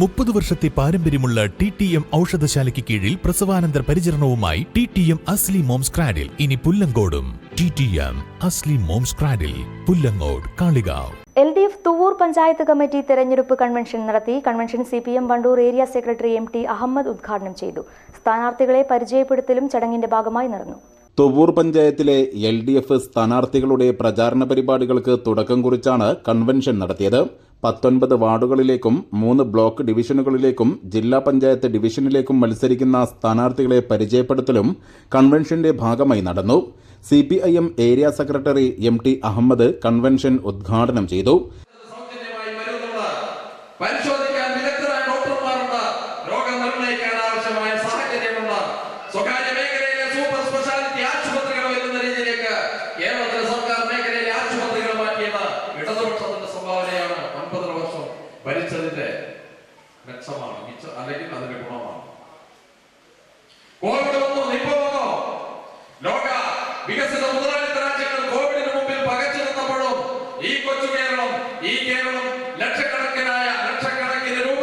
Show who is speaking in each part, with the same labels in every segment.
Speaker 1: മുപ്പത് വർഷത്തെ പാരമ്പര്യമുള്ള ടി ടി എം ഔഷധശാലയ്ക്ക് കീഴിൽ പ്രസവാനന്തര പരിചരണവുമായി T T M Asli moms cradle ഇനി പുല്ലങ്കോടും. T T M Asli moms cradle Pullangode Kalikavu.
Speaker 2: L D F Thuvvur panchayat committee തെരഞ്ഞെടുപ്പ് കൺവെൻഷൻ നടത്തി convention C P M Wandoor area secretary M T Ahammed ഉദ്ഘാടനം ചെയ്തു. സ്ഥാനാർത്ഥികളെ പരിചയപ്പെടുത്തലും ചടങ്ങിന്റെ ഭാഗമായി നടന്നു.
Speaker 3: തുവൂർ പഞ്ചായത്തിലെ എൽ ഡി എഫ് സ്ഥാനാർത്ഥികളുടെ പ്രചാരണ പരിപാടികൾക്ക് തുടക്കം കുറിച്ചാണ് കൺവെൻഷൻ നടത്തിയത്. പത്തൊൻപത് വാർഡുകളിലേക്കും മൂന്ന് ബ്ലോക്ക് ഡിവിഷനുകളിലേക്കും ജില്ലാ പഞ്ചായത്ത് ഡിവിഷനിലേക്കും മത്സരിക്കുന്ന സ്ഥാനാർത്ഥികളെ പരിചയപ്പെടുത്തലും കൺവെൻഷന്റെ ഭാഗമായി നടന്നു. C P I M area secretary M T Ahammed convention ഉദ്ഘാടനം ചെയ്തു.
Speaker 4: പരിശോധിക്കാൻ വിദഗ്ധരായ ഡോക്ടർമാരുണ്ട്. രോഗം നിർണയിക്കാൻ ആവശ്യമായ ഭരിച്ചതിന്റെ മെച്ചമാണ് മിച്ച- അല്ലെങ്കിൽ അതിന്റെ ഗുണമാണ്. കോവിഡ് വന്നു നിപ്പ വന്നു. ലോക വികസിത മുതലാളിത്ത രാജ്യങ്ങൾ കോവിഡിന് മുമ്പിൽ പകച്ചു നിന്നപ്പോഴും ഈ കൊച്ചു കേരളം ഈ കേരളം ലക്ഷക്കണക്കിനായ ലക്ഷക്കണക്കിന് രൂപ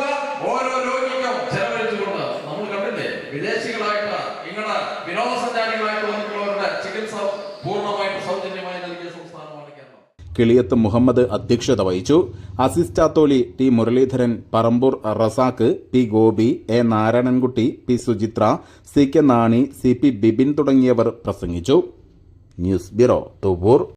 Speaker 4: ഓരോ രോഗിക്കും ചെലവഴിച്ചുകൊണ്ട് നമ്മൾ കണ്ടില്ലേ വിദേശികളായിട്ട് ഇങ്ങനെ വിനോദസഞ്ചാരികളായിട്ട്
Speaker 3: കിളിയത്ത് മുഹമ്മദ് അധ്യക്ഷത വഹിച്ചു. Azeez T Muralidharan Parambur Razak P Gopi A Narayanankutty P Suchitra C K Nani C P Bibin തുടങ്ങിയവർ പ്രസംഗിച്ചു. News bureau Thuvur